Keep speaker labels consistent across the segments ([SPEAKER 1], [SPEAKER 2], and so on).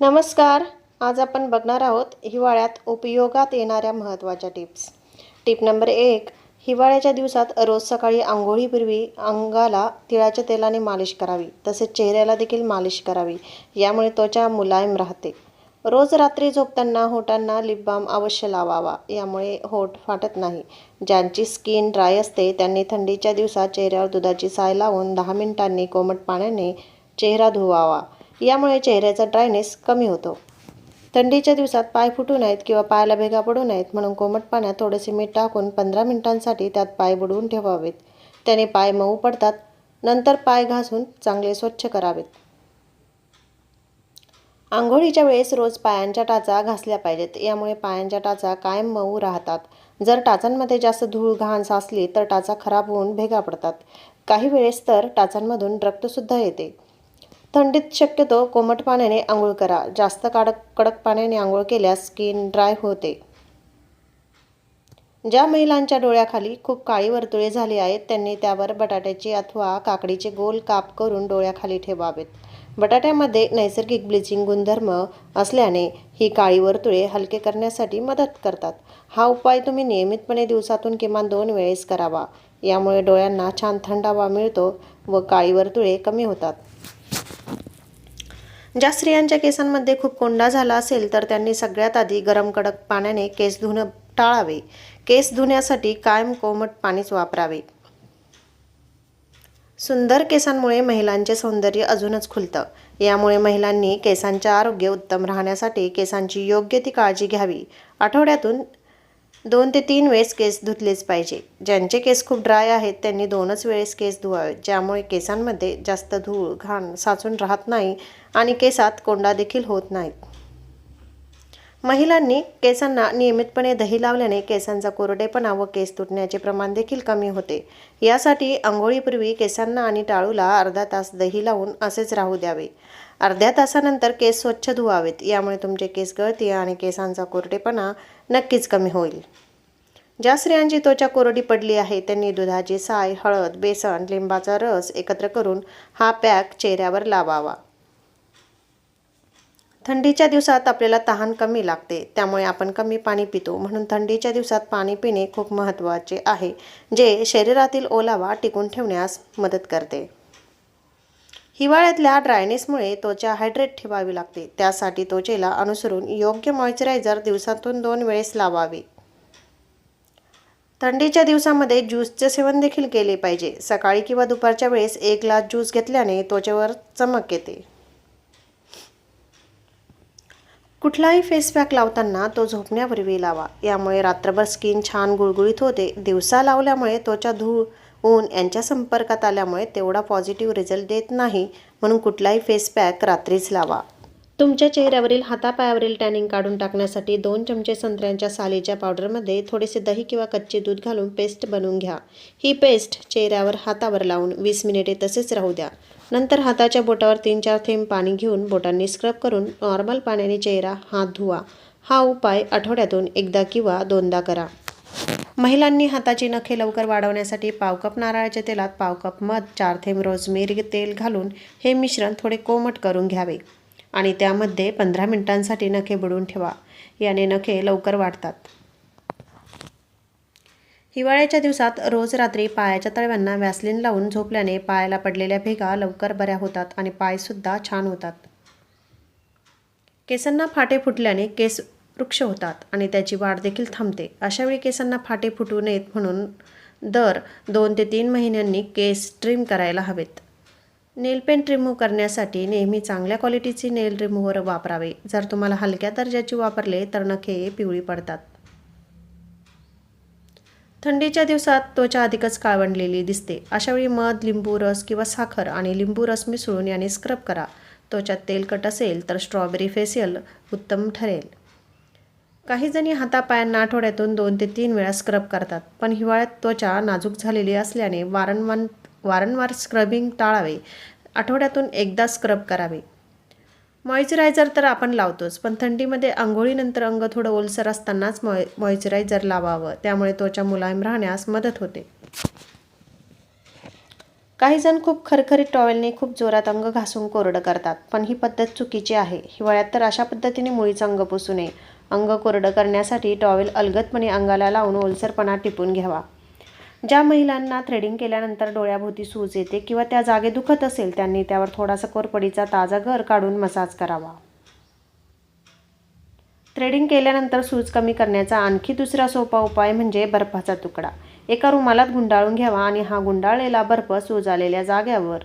[SPEAKER 1] नमस्कार. आज आपण बघणार आहोत हिवाळ्यात उपयोगात येणाऱ्या महत्त्वाच्या टिप्स. टिप नंबर एक हिवाळ्याच्या दिवसात रोज सकाळी आंघोळीपूर्वी अंगाला तिळाच्या तेलाने मालिश करावी तसेच चेहऱ्याला देखील मालिश करावी यामुळे त्वचा मुलायम राहते. रोज रात्री झोपताना होटांना लिप बाम अवश्य लावावा यामुळे होठ फाटत नाही. ज्यांची स्किन ड्राय असते त्यांनी थंडीच्या दिवसात चेहऱ्यावर दुधाची साय लावून दहा मिनिटांनी कोमट पाण्याने चेहरा धुवावा. यामुळे चेहऱ्याचा ड्रायनेस कमी होतो. थंडीच्या दिवसात पाय फुटू नयेत किंवा पायाला भेगा पडू नयेत म्हणून कोमट पाण्यात थोडेसे मीठ टाकून पंधरा मिनिटांसाठी त्यात पाय बुडवून ठेवावेत. त्याने पाय मऊ पडतात नंतर पाय घासून चांगले स्वच्छ करावेत. आंघोळीच्या वेळेस रोज पायांच्या टाचा घासल्या पाहिजेत. यामुळे पायांच्या टाचा कायम मऊ राहतात. जर टाचांमध्ये जास्त धूळ घाण साचली तर टाचा खराब होऊन भेगा पडतात. काही वेळेस तर टाचांमधून रक्तसुद्धा येते. थंडीत शक्यतो कोमट पाण्याने आंघोळ करा. जास्त कडक कडक पाण्याने आंघोळ केल्यास स्किन ड्राय होते. ज्या महिलांच्या डोळ्याखाली खूप काळी वर्तुळे झाली आहेत त्यांनी त्यावर बटाट्याची अथवा काकडीचे गोल काप करून डोळ्याखाली ठेवावेत. बटाट्यामध्ये नैसर्गिक ब्लिचिंग गुणधर्म असल्याने ही काळी वर्तुळे हलके करण्यासाठी मदत करतात. हा उपाय तुम्ही नियमितपणे दिवसातून किमान दोन वेळेस करावा. यामुळे डोळ्यांना छान थंडावा मिळतो व काळी वर्तुळे कमी होतात. ज्या स्त्रियांच्या केसांमध्ये खूप कोंडा झाला असेल तर त्यांनी सगळ्यात आधी गरम कडक पाण्याने केस धुणं टाळावे. केस धुण्यासाठी कायम कोमट पाणीच वापरावे. सुंदर केसांमुळे महिलांचे सौंदर्य अजूनच खुलतं. यामुळे महिलांनी केसांचे आरोग्य उत्तम राहण्यासाठी केसांची योग्य ती काळजी घ्यावी. आठवड्यातून दोन ते तीन वेळेस केस धुतलेच पाहिजे. ज्यांचे केस खूप ड्राय आहेत त्यांनी दोनच वेळेस केस धुवावेत ज्यामुळे केसांमध्ये जास्त धूळ घाण साचून राहत नाही आणि केसात कोंडा देखील होत नाहीत. महिलांनी केसांना नियमितपणे दही लावल्याने केसांचा कोरडेपणा व केस तुटण्याचे प्रमाण देखील कमी होते. यासाठी आंघोळीपूर्वी केसांना आणि टाळूला अर्धा तास दही लावून असेच राहू द्यावे. अर्ध्या तासानंतर केस स्वच्छ धुवावेत. यामुळे तुमचे केस गळती आणि केसांचा कोरडेपणा नक्कीच कमी होईल. ज्या स्त्रियांची त्वचा कोरडी पडली आहे त्यांनी दुधाची साय हळद बेसन लिंबाचा रस एकत्र करून हा पॅक चेहऱ्यावर लावावा. थंडीच्या दिवसात आपल्याला तहान कमी लागते त्यामुळे आपण कमी पाणी पितो. म्हणून थंडीच्या दिवसात पाणी पिणे खूप महत्त्वाचे आहे जे शरीरातील ओलावा टिकून ठेवण्यास मदत करते. हिवाळ्यातल्या ड्रायनेसमुळे त्वचा हायड्रेट ठेवावी लागते. त्यासाठी त्वचेला अनुसरून योग्य मॉइश्चरायझर दिवसातून दोन वेळेस लावावे. थंडीच्या दिवसामध्ये ज्यूसचे सेवन देखील केले पाहिजे. सकाळी किंवा दुपारच्या वेळेस एक ग्लास ज्यूस घेतल्याने त्वचेवर चमक येते. कुठलाही फेस पॅक लावताना तो झोपण्यापूर्वी लावा. यामुळे रात्रभर स्किन छान गुळगुळीत होते. दिवसा लावल्यामुळे त्वचा धूळ ऊन यांच्या संपर्कात आल्यामुळे तेवढा पॉझिटिव्ह रिझल्ट देत नाही म्हणून कुठलाही फेस पॅक रात्रीच लावा. तुमच्या चेहऱ्यावरील हातापायावरील टॅनिंग काढून टाकण्यासाठी दोन चमचे संत्र्यांच्या सालीच्या पावडरमध्ये थोडेसे दही किंवा कच्चे दूध घालून पेस्ट बनवून घ्या. ही पेस्ट चेहऱ्यावर हातावर लावून वीस मिनिटे तसेच राहू द्या. नंतर हाताच्या बोटावर तीन चार थेंब पाणी घेऊन बोटांनी स्क्रब करून नॉर्मल पाण्याने चेहरा हात धुवा. हा उपाय आठवड्यातून एकदा किंवा दोनदा करा. महिलांनी हाताची नखे लवकर वाढवण्यासाठी पावकप नारळाच्या तेलात पावकप मध चार थेंब रोजमेरी तेल घालून हे मिश्रण थोडे कोमट करून घ्यावे. आणि त्यामध्ये पंधरा मिनिटांसाठी नखे बुडवून ठेवा. याने नखे लवकर वाढतात. हिवाळ्याच्या दिवसात रोज रात्री पायाच्या तळव्यांना व्यासलीन लावून झोपल्याने पायाला पडलेल्या भेगा लवकर बऱ्या होतात आणि पायसुद्धा छान होतात. केसांना फाटे फुटल्याने केस वृक्ष होतात आणि त्याची वाढ देखील थांबते. अशावेळी केसांना फाटे फुटू नयेत म्हणून दर दोन ते तीन महिन्यांनी केस ट्रिम करायला हवेत. नेल पेंट रिमूव्ह करण्यासाठी नेहमी चांगल्या क्वालिटीची नेल रिमूव्हर वापरावे. जर तुम्हाला हलक्या दर्जाची वापरले तर नखे पिवळी पडतात. थंडीच्या दिवसात त्वचा अधिकच काळवंडलेली दिसते. अशावेळी मध लिंबू रस किंवा साखर आणि लिंबू रस मिसळून याने स्क्रब करा. त्वचा तेलकट असेल तर स्ट्रॉबेरी फेशियल उत्तम ठरेल. काही जणी हातापायांना आठवड्यातून दोन ते तीन वेळा स्क्रब करतात पण हिवाळ्यात त्वचा नाजूक झालेली असल्याने वारंवार वारंवार स्क्रबिंग टाळावे. आठवड्यातून एकदा स्क्रब करावे. मॉइश्चरायझर तर आपण लावतोच पण थंडीमध्ये आंघोळीनंतर अंग थोडं ओलसर असतानाच मॉइ मॉइश्चरायझर लावावं. त्यामुळे त्वचा मुलायम राहण्यास मदत होते. काही जण खूप खरखरीत टॉवेलने खूप जोरात अंग घासून कोरडं करतात पण ही पद्धत चुकीची आहे. हिवाळ्यात तर अशा पद्धतीने मुळीचं अंग पुसू नये. अंग कोरडं करण्यासाठी टॉवेल अलगदपणे अंगाला लावून ओलसरपणा टिपून घ्यावा. ज्या महिलांना थ्रेडिंग केल्यानंतर डोळ्याभोवती सूज येते किंवा त्या जागे दुखत असेल त्यांनी त्यावर थोडासा कोरपडीचा ताजा घर काढून मसाज करावा. थ्रेडिंग केल्यानंतर सूज कमी करण्याचा आणखी दुसरा सोपा उपाय म्हणजे बर्फाचा तुकडा. एका रुमालात गुंडाळून घ्यावा आणि हा गुंडाळलेला बर्फ सूज आलेल्या जाग्यावर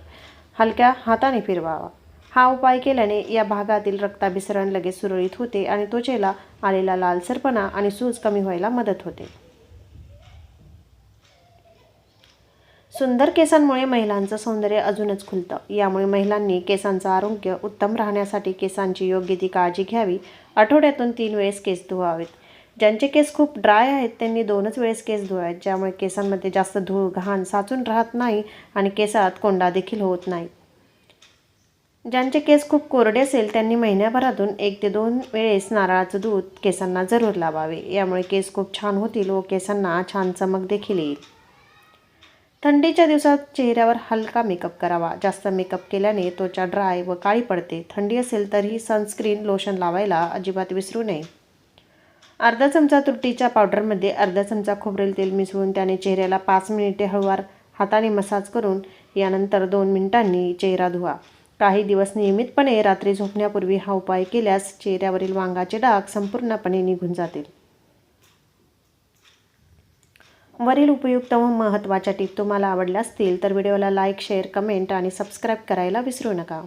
[SPEAKER 1] हलक्या हाताने फिरवावा. हा उपाय केल्याने या भागातील रक्ताभिसरण लगेच सुरळीत होते आणि त्वचेला आलेला लालसरपणा आणि सूज कमी व्हायला मदत होते. सुंदर केसांमुळे महिलांचं सौंदर्य अजूनच खुलतं. यामुळे महिलांनी केसांचं आरोग्य उत्तम राहण्यासाठी केसांची योग्य ती काळजी घ्यावी. आठवड्यातून तीन वेळेस केस धुवावेत. ज्यांचे केस खूप ड्राय आहेत त्यांनी दोनच वेळेस केस धुवावेत ज्यामुळे केसांमध्ये जास्त धूळ घाण साचून राहत नाही आणि केसात कोंडा देखील होत नाही. ज्यांचे केस खूप कोरडे असेल त्यांनी महिन्याभरातून एक ते दोन वेळेस नारळाचं दूध केसांना जरूर लावावे. यामुळे केस खूप छान होतील व केसांना छान चमक देखील येईल. थंडीच्या दिवसात चेहऱ्यावर हलका मेकअप करावा. जास्त मेकअप केल्याने त्वचा ड्राय व काळी पडते. थंडी असेल तरीही सनस्क्रीन लोशन लावायला अजिबात विसरू नये. अर्धा चमचा तुरटीच्या पावडरमध्ये अर्धा चमचा खोबरेल तेल मिसळून त्याने चेहऱ्याला पाच मिनिटे हळूवार हाताने मसाज करून यानंतर दोन मिनिटांनी चेहरा धुवा. काही दिवस नियमितपणे रात्री झोपण्यापूर्वी हा उपाय केल्यास चेहऱ्यावरील वांगाचे डाग संपूर्णपणे निघून जातील. वरील उपयुक्त व महत्त्वाच्या टीप तुम्हाला आवडल्या असतील तर व्हिडिओला लाईक शेअर कमेंट आणि सबस्क्राईब करायला विसरू नका.